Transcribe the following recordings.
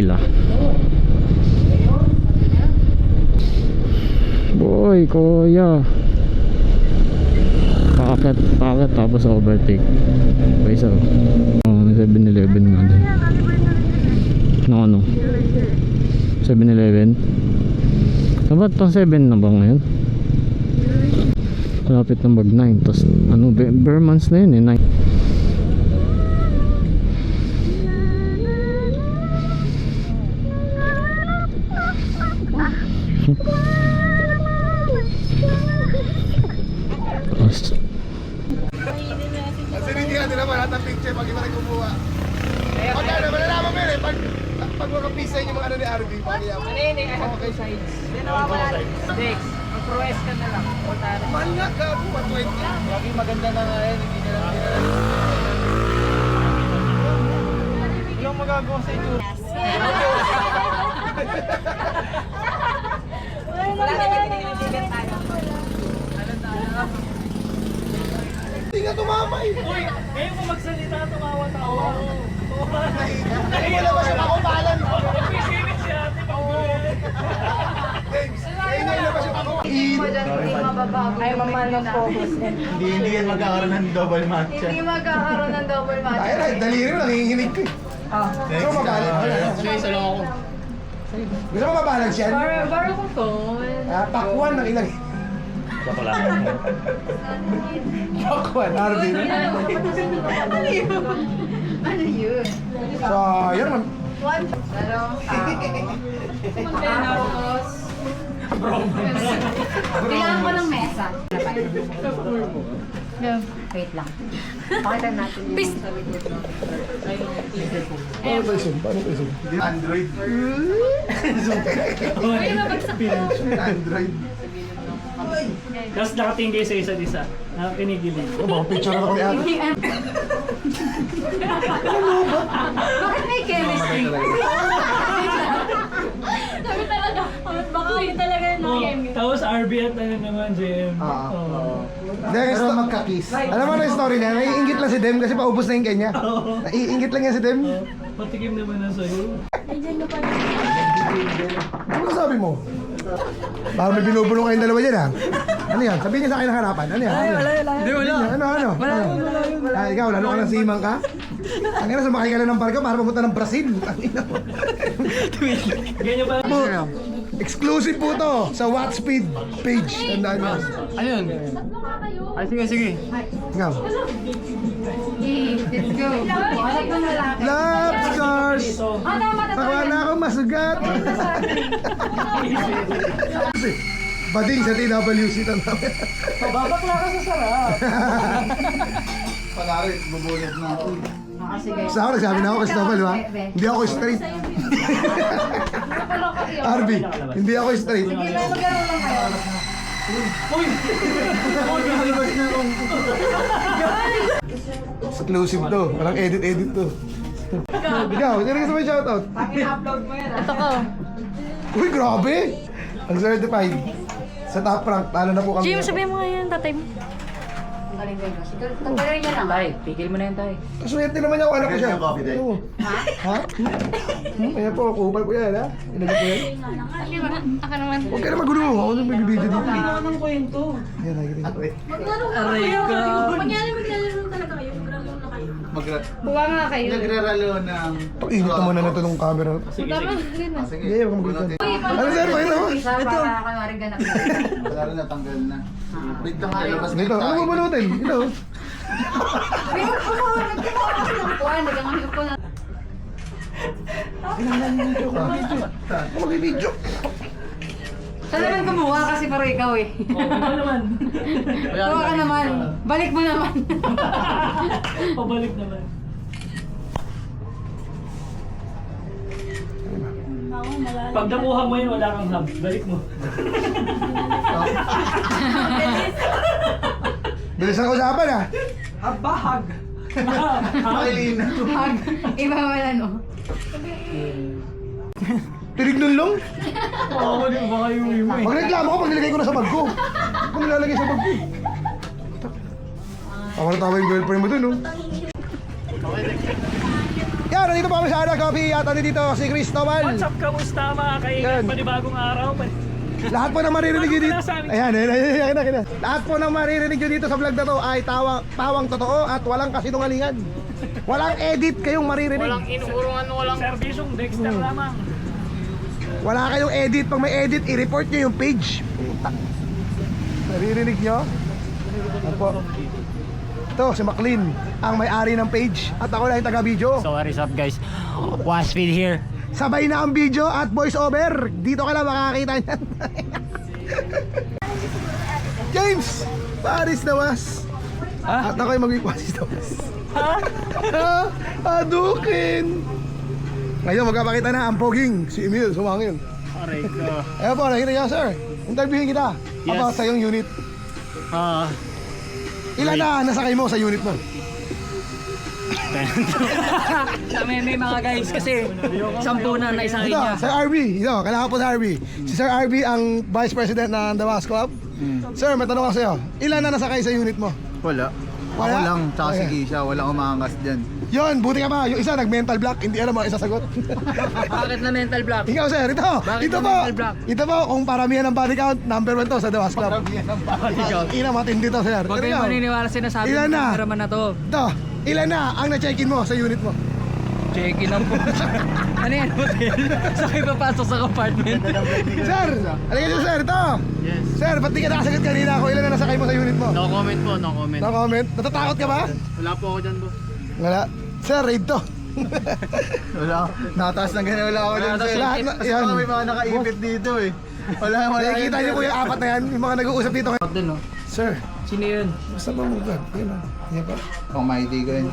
pila. Boy, kuya. Packet, packet tapos overtake. Okay, so. Oh, may 7-Eleven nga din. No, ano? 7-Eleven. Dapat pang 7 na ba ngayon? Malapit ng mag 9. Tapos, ano, bare months na yun eh. 9. Tapos, Kasi hindi natin naman lahat ng picture pag iba rin kumuha. Pag ano, malalaman mo yun eh, pag, pag mga pisa yung mga ano ni iyan. Ano yun sides. Hindi nawawala. Mag-prowess ka na lang. Man nga ka, 120. Lagi maganda na nga hindi na lang Walang magagawa sa ito na pinagbibigan tayo. Hindi nga tumama eh. Uy, ngayon ko magsalita, tumawa-tawa. Hindi mo na ba siya makupalan? Pisilip si ate pag-uwi. James, ngayon na ilabas yung ako. Ay, mamahal ng focus. Hindi, hindi yan magkakaroon ng double matcha. Hindi magkakaroon ng double match. Ay, ay, daliri mo, nanginginig ko eh. Gusto mo mabalance? isa lang ako. Gusto mo mabalance yan? Para, para ko phone. Ah, pakwan ng ilang. Pakwan, RB. Ano yun? Ano yun? So, yun naman. One. Dalawang tao. Tapos, Kailangan ko ng mesa. Wait lang. Pakita natin. Peace. Paano tayo zoom? Paano? Android. Android. Tapos nakatingin sa isa't isa. Nakakinigilig. Oh, baka picture ako ni ate. Bakit may chemistry? Sabi talaga, baka yun talaga yung Oh, nakayemit. tapos RB at ano naman, JM. Ah, Oo. Pero magka-kiss. Alam mo na yung story niya, naiingit lang si Dem kasi paubos na yung kanya. Naiingit lang yan si Dem. Oh, Patikim naman na sa'yo. Ano sabi mo? Parang may binubulong kayong dalawa dyan ha? Ano yan? Sabihin niya sa akin ng harapan. Ano yan? Ay, wala, wala. Hindi, wala. Ano, ano? Wala, wala, wala. Ah, ikaw, lalo ka ng simang ka? Ang ina, sumakay ka lang ng barko para pumunta ng Brazil. Ang ina mo. Ganyan pa. Exclusive po to sa Watspeed page. Tandaan nyo. Ano yun? Ay, sige, sige. Ikaw. Let's go. Na. Love scars! Ah. Nakuha na ako masugat! Bading sa TWC tandaan. Babakla ka sa sarap. Palari, bubulog na ako. Ah, sige. Sa ako, nagsabi na ako kasi double ha. Hindi ako straight. RB, hindi ako straight. Sige, may magkaroon lang kayo. Exclusive to. Walang edit-edit to. Ikaw, sino gusto mo yung shoutout? upload mo yan. Ito ko. Uy, grabe! Ang certified. Sa top rank, talo na po kami. Jim, sabihin mo nga yan, tatay mo. Galing kayo. Sige, Tanggalin niya lang. Tay, pigil mo na yan, tay. Swerte naman niya ako, anak ko siya. Yung coffee day. Oo. Ha? Hmm? Ayan po, kupal ko yan ha. Ilagay ko yan. Ako naman. Huwag ka na magulo. Ako na magbibideo dito. Anong kwento? Yan, nakikita ko. Aray ka. Mangyari maglalaro talaga kayo, maglaro na kayo. Magra... Kuha nga kayo. Nagraralo ng... Pag-init naman na nito ng camera. Sige, Tama, sige. rin na. Ah, sige. Hindi, huwag Bunutin. magkita. Ano sir, pakita mo? Isa para kunwari ganap. Wala rin natanggal na. Wait lang, lalabas Dito, ano mo bunutin? Ito. Ay, ako ko. Nagkakawa kasi ng kuhan. Nagkakawa ko na. Ako magbibideo. Saan naman kumuha kasi para ikaw eh. Oo, ano naman. Kuha ka naman. Balik mo naman. Pabalik naman. Pag nakuha mo yun, wala kang hub. Balik mo. Bilis ang usapan ha. Abahag. Makilina. Hag. Iba wala no. Tinignan lang. Oo, di ba kayo yung eh. Pag reklamo ko, pag nilagay ko na sa bag ko. Kung nilalagay sa bag ko. Tawa na tawa yung girlfriend mo dun, no? Sir, nandito po kami sa Ada Coffee at nandito si Cristobal. What's up, kamusta mga Yan. kaigan? Panibagong araw. Pan- Lahat po ng maririnig nyo dito. Ayan, ayan, ayan, ayan, ayan, ayan. Lahat po ng maririnig nyo dito sa vlog na to ay tawang, pawang totoo at walang kasinungalingan. Walang edit kayong maririnig. Walang inuurungan, walang... Servisyong Dexter lamang. Wala kayong edit. Pag may edit, i-report nyo yung page. Putak. Naririnig nyo? Apo. Ito, si McLean, ang may-ari ng page. At ako lang yung taga-video. So what is up guys? Wasfeed here. Sabay na ang video at voice over. Dito ka lang makakita niyan. James! Paris na was. At ako yung mag-Paris na was. Ha? Adukin! Ngayon magkapakita na ang poging. Si Emil, sumangin. Aray ko. Ayan po, nakita niya sir. Interviewin kita. Yes. About sa iyong unit. Ah, Ilan na nasakay mo sa unit mo? Kami may mga guys kasi sampu na na isang Ito, niya. Sir RB. Ito, kailangan po sa RB. Si Sir RB ang Vice President ng The Was Club. Sir, may tanong ako sa'yo. Ilan na nasakay sa unit mo? Wala. Wala? Ako lang, tsaka si Okay. Keisha, walang umaangas dyan. Yon, buti ka pa. Yung isa nag-mental block, hindi alam ang isasagot. Bakit na mental block? Ikaw sir, ito. Bakit ito may po. mental block? Ito po, kung paramihan ng body count, number one to sa The Was Club. Ina, matindi to sir. Huwag Ito kayong ikaw. maniniwala sinasabi Ilan ng na? cameraman na to. Ito, ilan na ang na-check-in mo sa unit mo? Check-in ang po. ano yan, hotel? Sakay papasok sa compartment. Sir, halika dito sir, ito. Yes. Sir, ba't di ka nakasagot kanina kung ilan na nasakay mo sa unit mo? No comment po, no comment. No comment. Natatakot ka ba? Wala po ako dyan, bo. Wala. Sir, raid to. Wala. Nakataas ng ganyan, wala ako dyan. Nakataas sir. lahat na- Kasi yan. baka may mga nakaipit dito eh. Wala, wala. Nakikita niyo po yung apat na yan, yung mga nag-uusap dito. Huwag dun, no? Sir, Sino yun? basta ba mo ba? Yan. Yan pa. Pang maidigan.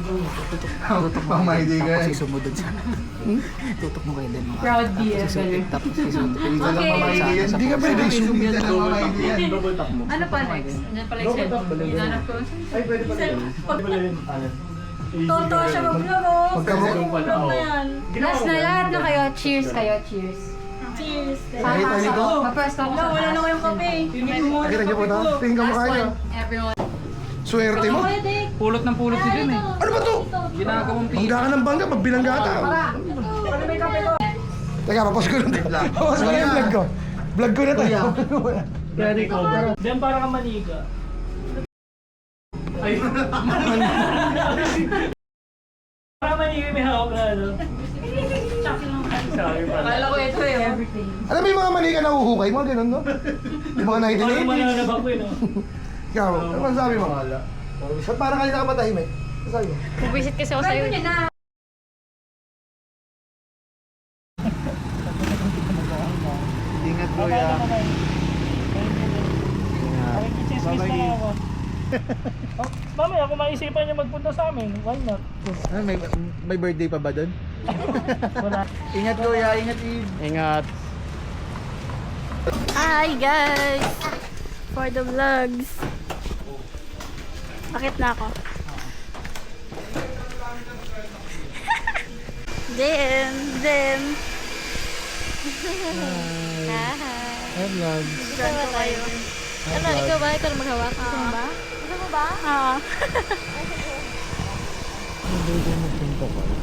Pang maidigan. Sumunod sa... Tutok mo kayo din. Proud BF. Tapos susunod. Maidigan. Hindi ka pwede. Isa lang pang maidigan. Ano pa next? Diyan pala yung cellphone. Hinanap ko. Ay, pwede pa rin. Totoo siya mag-vlog oh. Pagka mo, Vlog na yan. Last na lahat na kayo. Cheers kayo. Cheers. Cheers. nakita niyo to? Mapwesto ko Wala, sa wala na kayong kape. Nakita niyo po ito? Tingin ka mukha niyo. Everyone. Swerte mo. Kuya Dick. Pulot ng pulot si Jun eh. Ano ba to? Ginagawang pi... Bangga ka ng bangga pag binangga ka. Teka, papos ko lang. Papos ko lang yung vlog ko. Vlog ko na tayo. Pwede ko. Diyan para ka maniga. Ay, maniga may hawak na ano. Sorry pala. Akala ko ito eh. oh. Alam mo yung mga mani ka nahuhukay mo, ganun no? Yung mga yung nakikinig. mananabak ko eh, no? Ikaw, ano ba sabi mo? Ba't parang kanina ka matahimik? Ano sabi mo? Pubisit kasi ako sa'yo. Ingat kuya. Chismis na lang ako. Oh, Mamaya kung maisipan niya magpunta sa amin, why not? Ano, may, may birthday pa ba doon? Wala. Ingat kuya, ingat Eve. Ingat. Hi guys! For the vlogs. Bakit na ako? Jem! Jem! Hi! Hi, vlogs. Saan ba tayo? Ano, ikaw ba? Ikaw na maghawak? Mo ba? Ba? Oo. Hindi ko magpunta ka.